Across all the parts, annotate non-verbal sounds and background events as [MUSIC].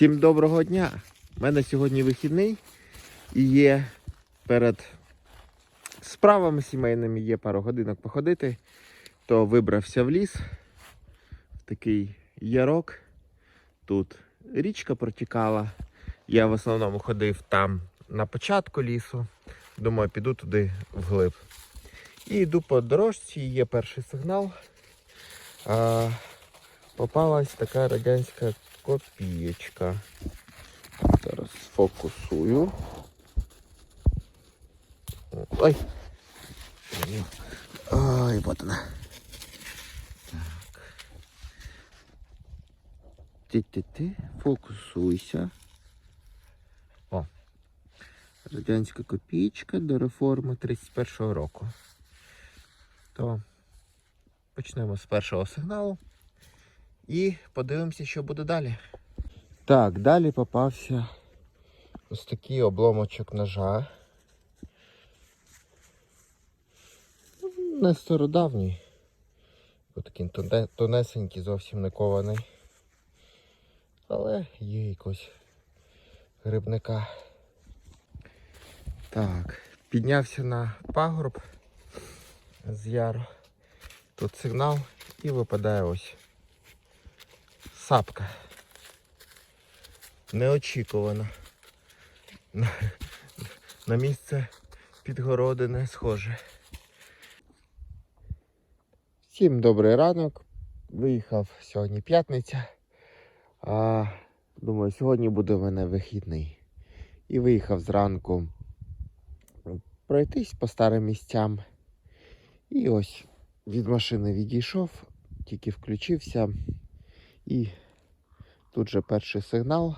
Всім доброго дня! У мене сьогодні вихідний і є перед справами сімейними, є пару годинок походити, то вибрався в ліс, в такий ярок. Тут річка протікала. Я в основному ходив там на початку лісу. Думаю, піду туди вглиб. І йду по дорожці, є перший сигнал. А, попалась така радянська копієчка. Зараз фокусую. Ой. Ой, вот она. Так. Ти-ти-ти, фокусуйся. О. Радянська копійка до реформи 31-го року. То почнемо з першого сигналу. І подивимося, що буде далі. Так, далі попався ось такий обломочок ножа. Не стародавній. Ось такий тонесенький, зовсім не кований. Але є якось грибника. Так, піднявся на пагорб з яру. Тут сигнал і випадає ось сапка. Неочікувано. На, на місце підгородине схоже. Всім добрий ранок. Виїхав сьогодні п'ятниця. А, думаю, сьогодні буде в мене вихідний. І виїхав зранку пройтись по старим місцям. І ось від машини відійшов, тільки включився. І тут же перший сигнал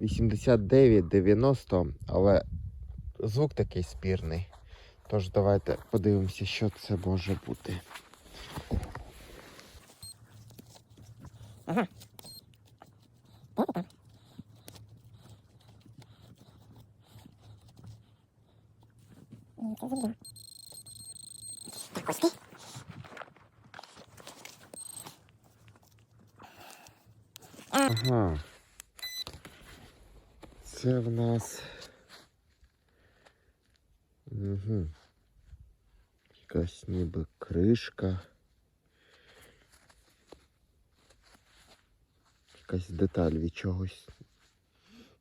89-90, але звук такий спірний. Тож давайте подивимося, що це може бути. Ага. Це в нас. Угу. Якась ніби кришка. Якась деталь від чогось.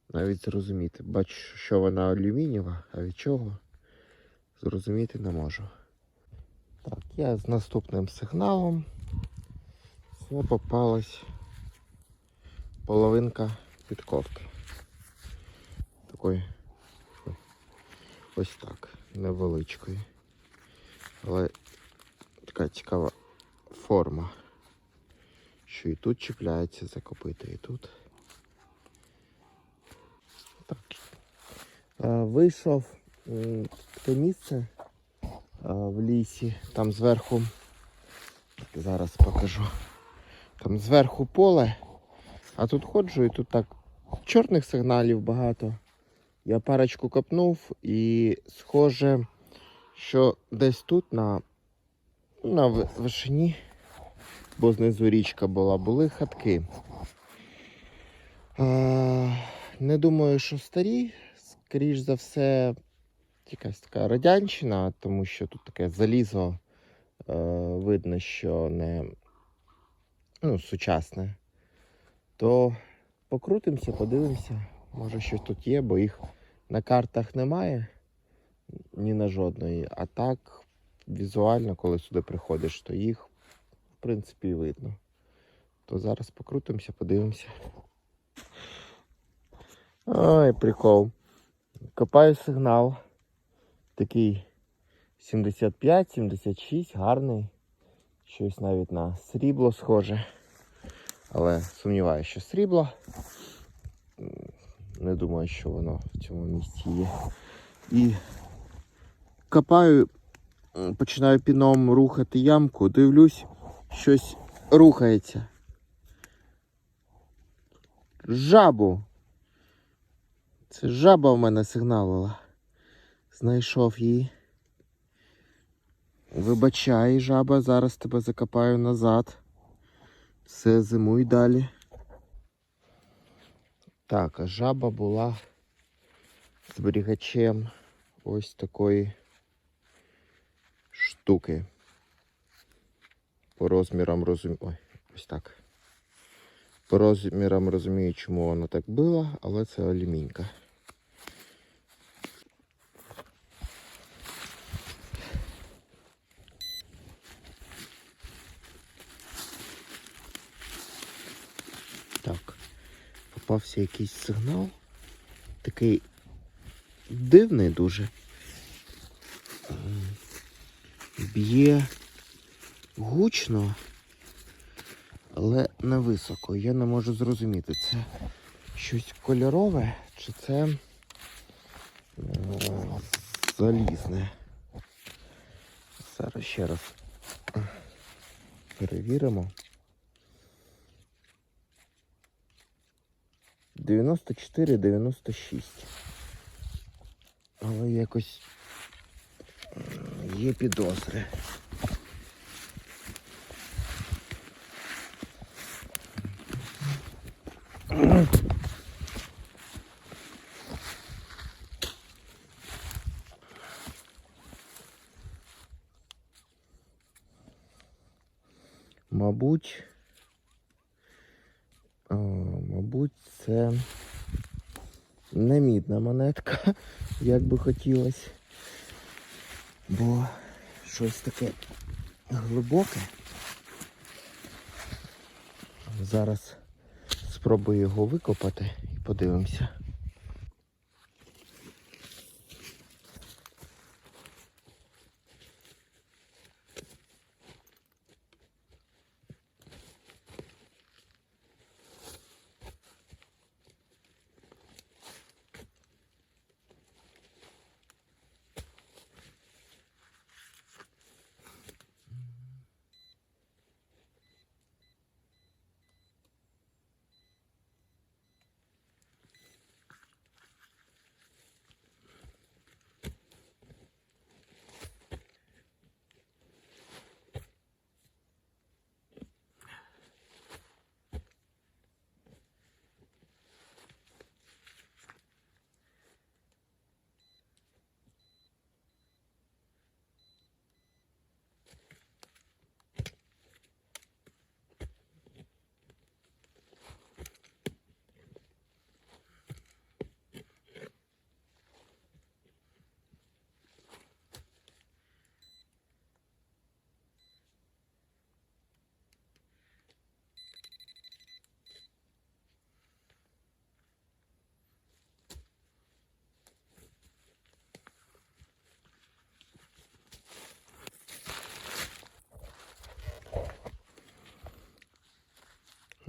Навіть зрозуміти. Бачу, що вона алюмінієва, а від чого зрозуміти не можу. Так, я з наступним сигналом. Це попалась половинка підковки. Такої ось так, невеличкої. Але така цікава форма. Що і тут чіпляється за копити, і тут. Так. А, вийшов те місце а, в лісі, там зверху. Зараз покажу. Там зверху поле. А тут ходжу і тут так чорних сигналів багато. Я парочку копнув і схоже, що десь тут на, на вишині, бо знизу річка була, були хатки. А, не думаю, що старі. Скоріш за все, якась така радянщина, тому що тут таке залізо е, видно, що не ну, сучасне то покрутимося, подивимося. Може щось тут є, бо їх на картах немає ні на жодної. А так, візуально, коли сюди приходиш, то їх, в принципі, видно. То зараз покрутимося, подивимося. Ой, прикол. Копаю сигнал. Такий 75-76, гарний. Щось навіть на срібло схоже але сумніваюся, що срібло. Не думаю, що воно в цьому місці є. І копаю, починаю піном рухати ямку, дивлюсь, щось рухається. Жабу. Це жаба в мене сигналила. Знайшов її. Вибачай, жаба, зараз тебе закопаю назад. Все, зимуй далі. Так, а жаба була зберігачем ось такої штуки. По розмірам розумію. Ой, ось так. По розмірам розумію, чому воно так було, але це алюмінька. Так, попався якийсь сигнал. Такий дивний дуже. Б'є гучно, але не високо. Я не можу зрозуміти, це щось кольорове чи це залізне. Зараз ще раз перевіримо. 94-96. Але якось є підозри. Мабуть, а, мабуть, це не мідна монетка, [LAUGHS] як би хотілося. Бо щось таке глибоке. Зараз спробую його викопати і подивимося.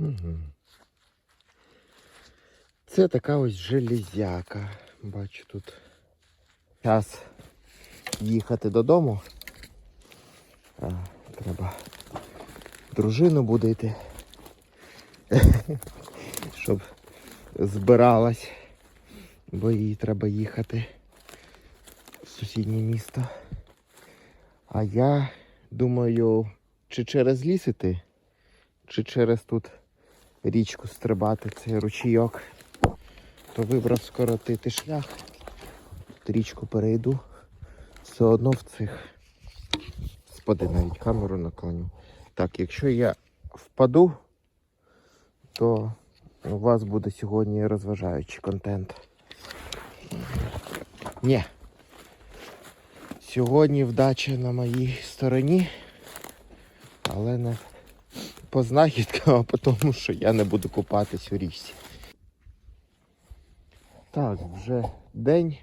Угу. Це така ось железяка. Бачу тут. Час їхати додому. А, треба дружину будити. [LAUGHS] Щоб збиралась. Бо їй треба їхати в сусіднє місто. А я думаю, чи через ліс іти, чи через тут річку стрибати, цей ручійок, то вибрав скоротити шлях. Тут річку перейду. Все одно в цих. Спади навіть камеру наклоню. Так, якщо я впаду, то у вас буде сьогодні розважаючий контент. Ні. Сьогодні вдача на моїй стороні, але не по знахідкам, а по тому, що я не буду купатись у річці. Так, вже день.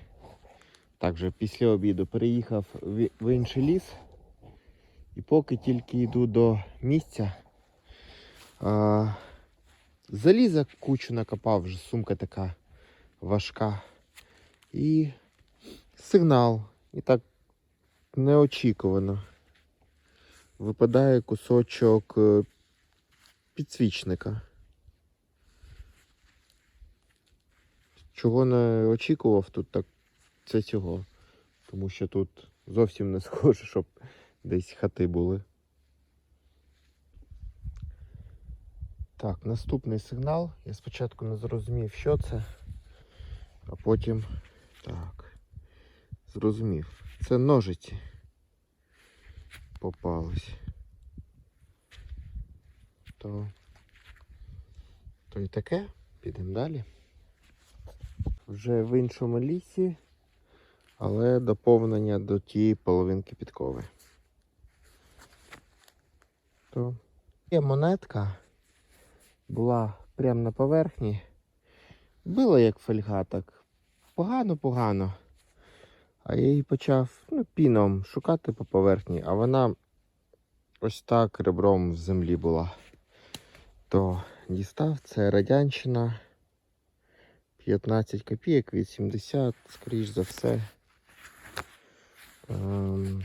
Так, вже після обіду переїхав в інший ліс. І поки тільки йду до місця, а, заліза кучу накопав, вже сумка така важка. І сигнал. І так неочікувано. Випадає кусочок е, підсвічника. Чого не очікував тут, так це цього. Тому що тут зовсім не схоже, щоб десь хати були. Так, наступний сигнал. Я спочатку не зрозумів, що це, а потім так. Зрозумів. Це ножиці попались. То, то і таке. Підемо далі. Вже в іншому лісі, але доповнення до тієї половинки підкови. То є монетка була прямо на поверхні. Била як фольга, так погано-погано. А я її почав ну, піном шукати по поверхні, а вона ось так ребром в землі була. То дістав це радянщина 15 копійок, 80, скоріш за все. Ем...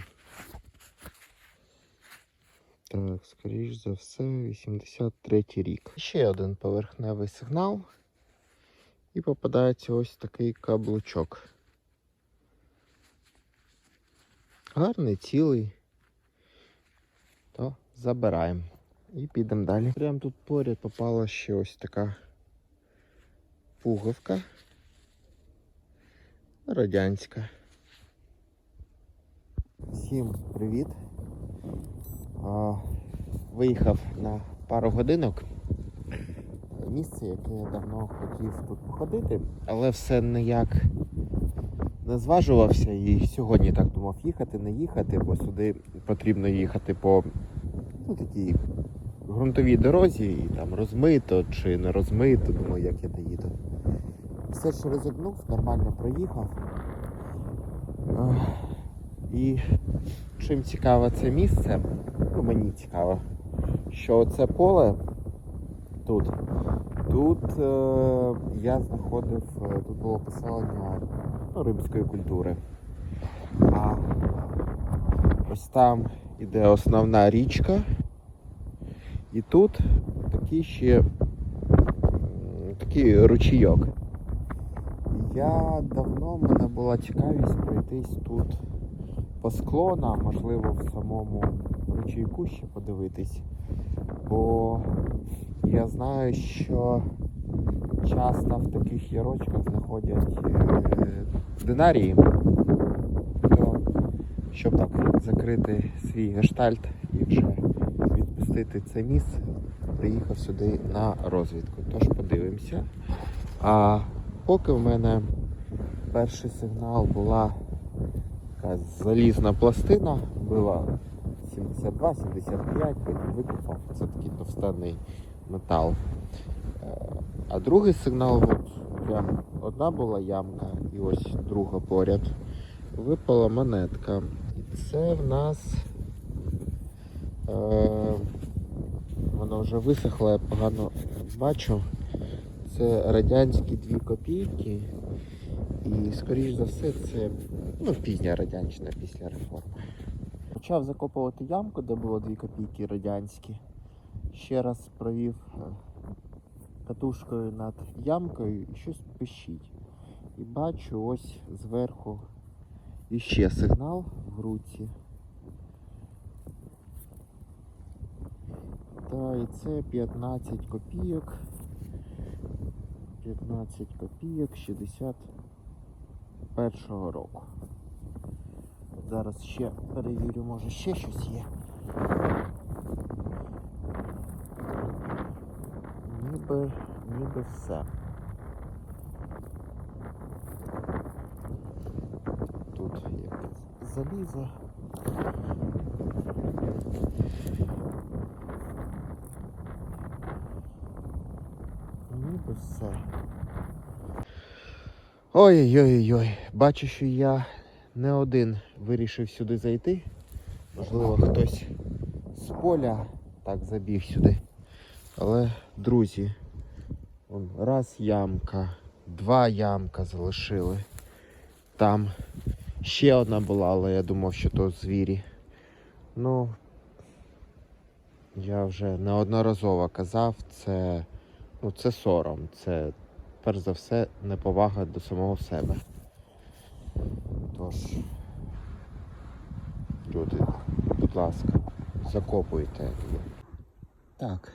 Так, скоріш за все, 83 рік. Ще один поверхневий сигнал. І попадається ось такий каблучок. Гарний, цілий. То забираємо. І підемо далі. Прямо тут поряд попала ще ось така пуговка. Радянська. Всім привіт. Виїхав на пару годинок. Місце, яке я давно хотів тут походити, але все ніяк не зважувався і сьогодні так думав їхати, не їхати, бо сюди потрібно їхати по ну, такій ґрунтовій дорозі, і там розмито чи не розмито, думаю, як я доїду. Все, що розігнув, нормально проїхав. І чим цікаве це місце, ну мені цікаво, що це поле тут. Тут е, я знаходив, е, тут було поселення ну, римської культури. А ось там іде основна річка. І тут такий ще такий ручійок. Я давно в мене була цікавість пройтись тут по склонам, можливо, в самому ручейку ще подивитись. Бо я знаю, що часто в таких ярочках знаходять е, динарії. То, щоб так закрити свій гештальт і вже відпустити це місце, приїхав сюди на розвідку. Тож подивимося. А поки в мене перший сигнал була така залізна пластина, була 72-75, потім викопав. Це такий товстенний метал. Е, А другий сигнал, прям одна була ямка і ось друга поряд. Випала монетка. І це в нас е, вона вже висохла, я погано бачу. Це радянські дві копійки. І, скоріш за все, це ну, пізня радянщина після реформи. Почав закопувати ямку, де було дві копійки радянські. Ще раз провів е, катушкою над ямкою і щось пищить. І бачу ось зверху іще сигнал в руці. Та і це 15 копійок. 15 копійок 61 року. Зараз ще перевірю, може ще щось є. Ніби, ніби все. Тут якесь залізо. Ніби все. Ой-ой-ой, бачу, що я не один вирішив сюди зайти. Можливо, хтось з поля так забіг сюди. Але, друзі, вон, раз ямка, два ямка залишили. Там ще одна була, але я думав, що то звірі. Ну, я вже неодноразово казав, це, ну, це сором, це перш за все неповага до самого себе. Тож, люди, будь ласка, закопуйте. Так.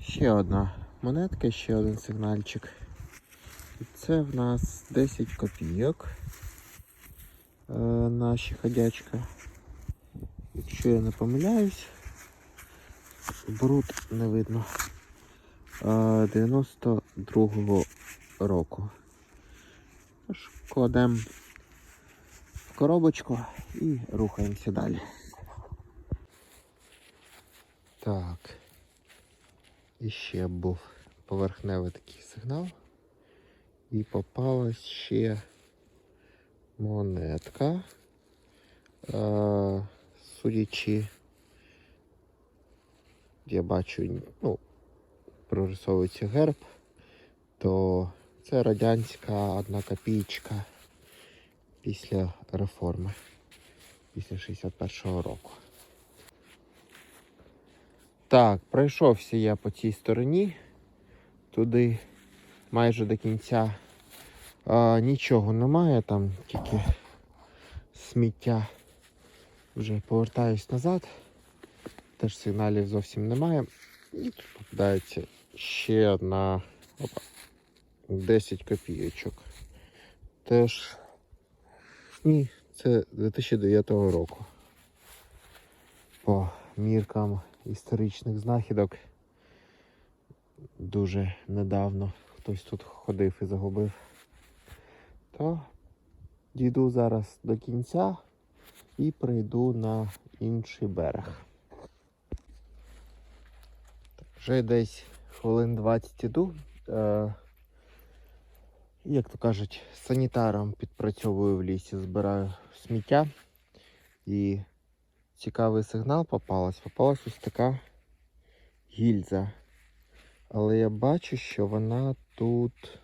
Ще одна монетка, ще один сигнальчик. І це в нас 10 копійок. Е, наші ходячка. Якщо я не помиляюсь, бруд не видно. Е, 92-го року. Тож кладемо в коробочку і рухаємося далі. Так. І ще був поверхневий такий сигнал. І попалась ще монетка. Судячи, я бачу, ну, прорисовується герб, то це радянська одна копійка після реформи, після 61-го року. Так, пройшовся я по цій стороні, туди майже до кінця а, нічого немає, там тільки сміття. Вже повертаюсь назад. Теж сигналів зовсім немає. І тут попадається ще опа, 10 копійочок. Теж ні, це 2009 року. По міркам історичних знахідок дуже недавно хтось тут ходив і загубив. То дійду зараз до кінця і прийду на інший берег. Вже десь хвилин 20 іду. Е, як то кажуть, санітаром підпрацьовую в лісі, збираю сміття. І цікавий сигнал попалась. Попалась ось така гільза. Але я бачу, що вона тут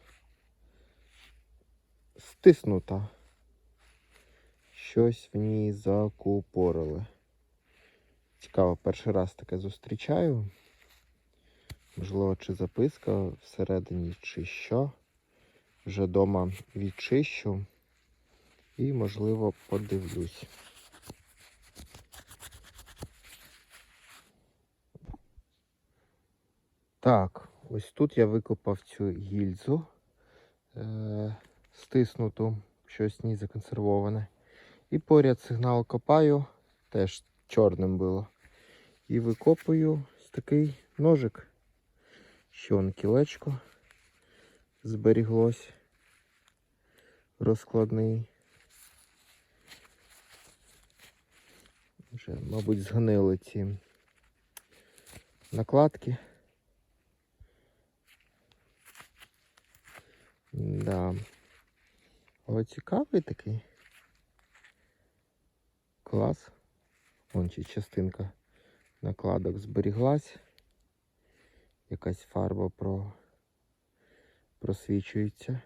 стиснута. Щось в ній закупорили. Цікаво, перший раз таке зустрічаю. Можливо, чи записка всередині, чи що. Вже вдома відчищу і, можливо, подивлюсь. Так, ось тут я викопав цю гільзу, е- стиснуту, щось в законсервоване. І поряд сигнал копаю, теж чорним було. І викопую такий ножик. Ще он кілечко зберіглось. Розкладний. Вже, мабуть, згнили ці накладки. Да. О, цікавий такий. Клас. Вон чи частинка накладок зберіглась. Якась фарба про... просвічується.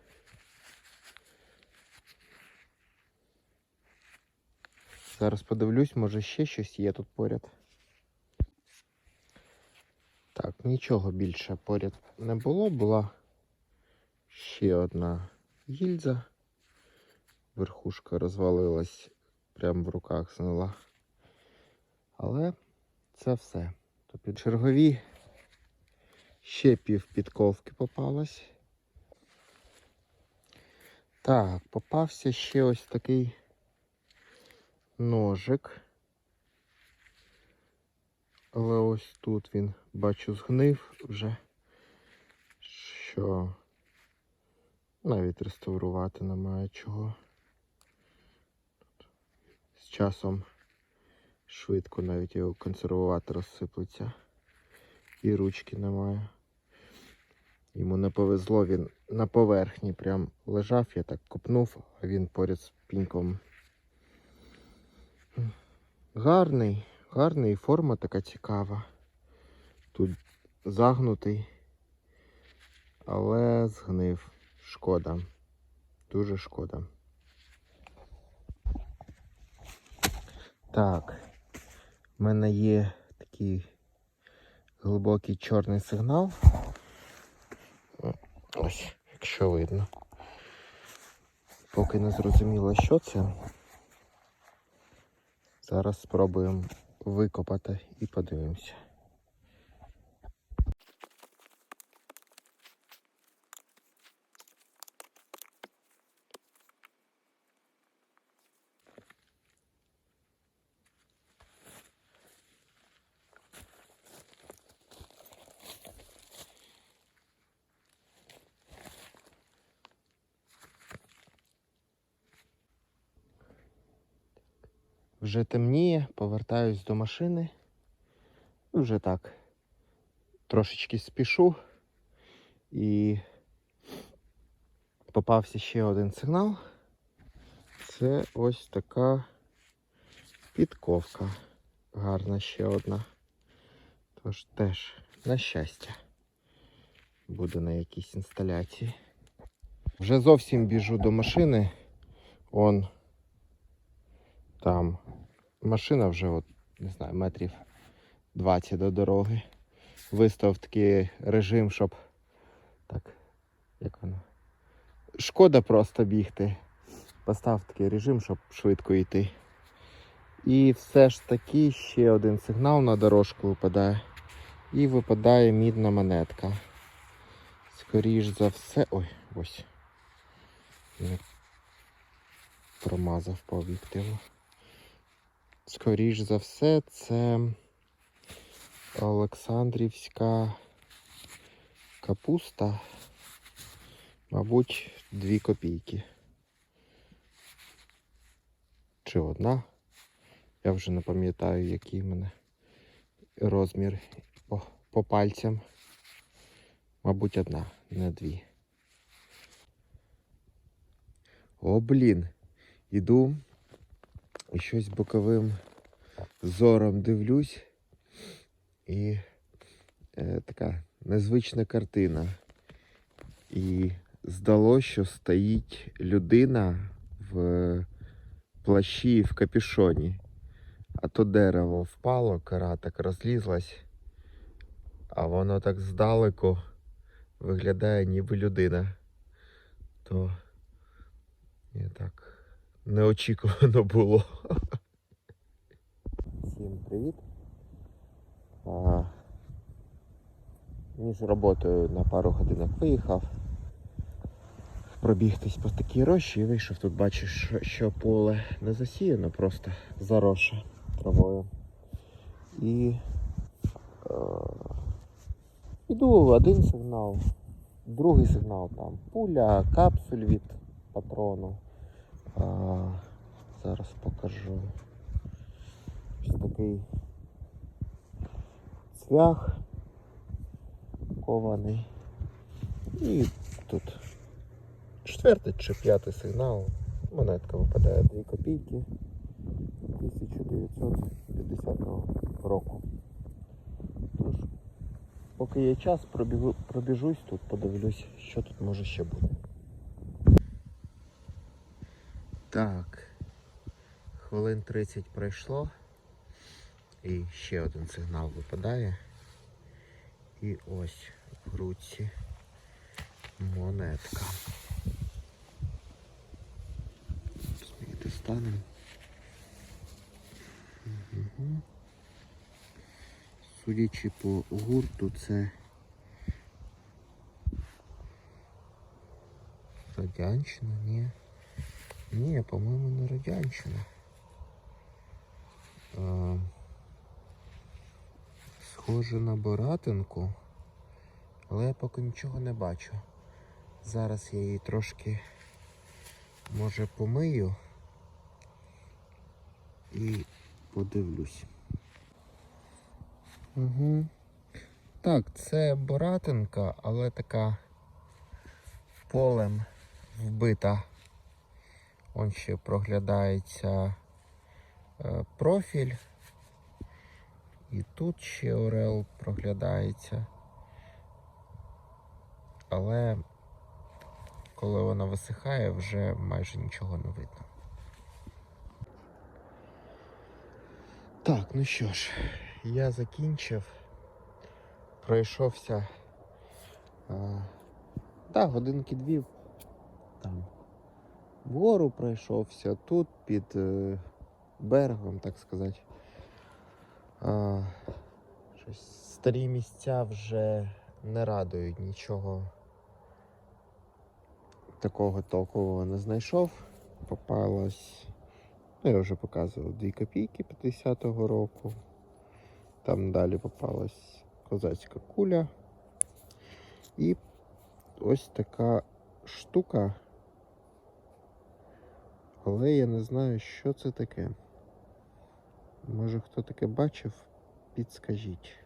Зараз подивлюсь, може ще щось є тут поряд. Так, нічого більше поряд не було. Була ще одна гільза. Верхушка розвалилась прямо в руках зняла. Але це все. То під чергові ще пів підковки попалось. Так, попався ще ось такий ножик. Але ось тут він, бачу, згнив вже, що навіть реставрувати немає чого. З часом швидко навіть його консервувати розсиплеться. І ручки немає. Йому не повезло, він на поверхні прям лежав, я так копнув, а він поряд з піньком. Гарний, гарний, форма така цікава. Тут загнутий, але згнив. Шкода. Дуже шкода. Так, в мене є такий глибокий чорний сигнал. Ось, якщо видно. Поки не зрозуміло, що це. Зараз спробуємо викопати і подивимося. Вже темніє, повертаюсь до машини. Вже так. Трошечки спішу. І попався ще один сигнал. Це ось така підковка. Гарна ще одна. Тож теж, на щастя, буду на якійсь інсталяції. Вже зовсім біжу до машини. Он там машина вже, от, не знаю, метрів 20 до дороги. Вистав такий режим, щоб так, як воно. Шкода просто бігти. Постав такий режим, щоб швидко йти. І все ж таки ще один сигнал на дорожку випадає. І випадає мідна монетка. Скоріш за все. Ой, ось. Промазав по об'єктиву. Скоріш за все, це Олександрівська капуста. Мабуть, дві копійки. Чи одна? Я вже не пам'ятаю, який в мене розмір по, по пальцям. Мабуть, одна, не дві. О, блін. Іду і щось боковим зором дивлюсь. І е, така незвична картина. І здалося, що стоїть людина в плащі в капюшоні. А то дерево впало, кора так розлізлась, а воно так здалеку виглядає ніби людина. То і так неочікувано було. Всім привіт. А, між роботою на пару годинок виїхав. Пробігтись по такій рощі і вийшов. Тут бачиш, що- поле не засіяно, просто заросше травою. І е, іду один сигнал, другий сигнал там пуля, капсуль від патрону. А, зараз покажу. Ось такий цвях кований. І тут четвертий чи п'ятий сигнал. Монетка випадає 2 копійки 1950 року. Тож, поки є час, пробіжусь тут, подивлюсь, що тут може ще бути. Так. Хвилин 30 пройшло. І ще один сигнал випадає. І ось в руці монетка. Смійте станемо. Угу. Судячи по гурту, це радянщина, ні. Ні, по-моєму, не радянщина. А, схоже на Боратинку, але я поки нічого не бачу. Зараз я її трошки може помию і подивлюсь. Угу. Так, це Боратинка, але така полем вбита. Он ще проглядається е, профіль. І тут ще орел проглядається. Але коли вона висихає, вже майже нічого не видно. Так, ну що ж, я закінчив. Пройшовся. А, так, годинки дві там вгору пройшовся, тут під е, берегом, так сказати. А, щось старі місця вже не радують, нічого такого толкового не знайшов. Попалась, ну я вже показував 2 копійки 50-го року. Там далі попалась козацька куля. І ось така штука. Але я не знаю, що це таке. Може хто таке бачив, підскажіть.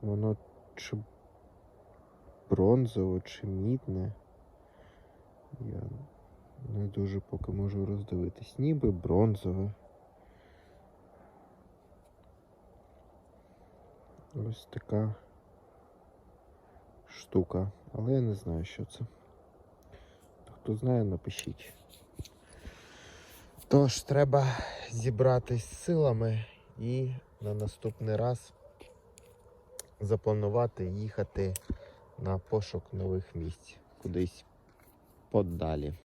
Воно чи бронзове, чи мідне. Я не дуже поки можу роздивитись. Ніби бронзове. Ось така штука. Але я не знаю, що це. Хто знає, напишіть. Тож, треба зібратись з силами і на наступний раз запланувати їхати на пошук нових місць кудись подалі.